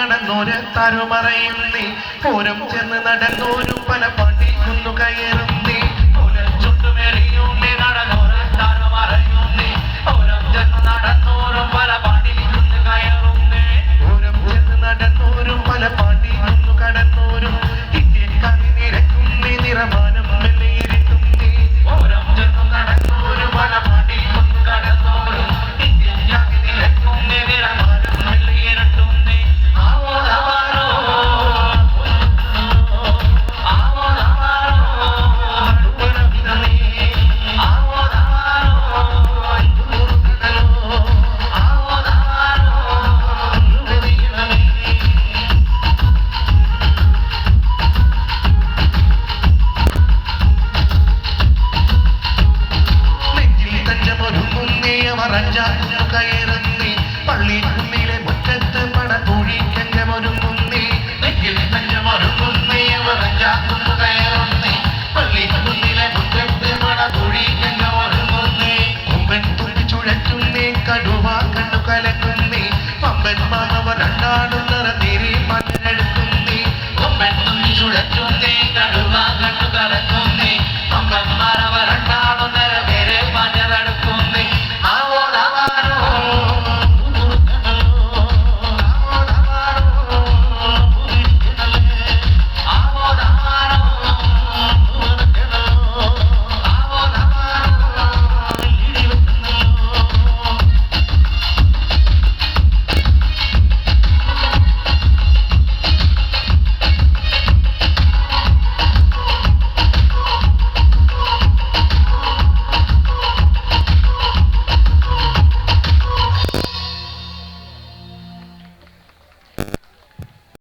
നടന്നൊരു തരുമറയിൽ നീ പൂരം ചെന്ന് നടന്നൊരു പല പാട്ടി കുന്നു കയറി കടുവ കണ്ണു കലക്കുന്നി പമ്പൻ മാനവൻ അണ്ണാടുന്നറ തിരി മണ്ണെടുക്കുന്നി ഒമ്പൻ തുണി ചുടറ്റുന്നേ കടുവ കണ്ണു കലക്കുന്നു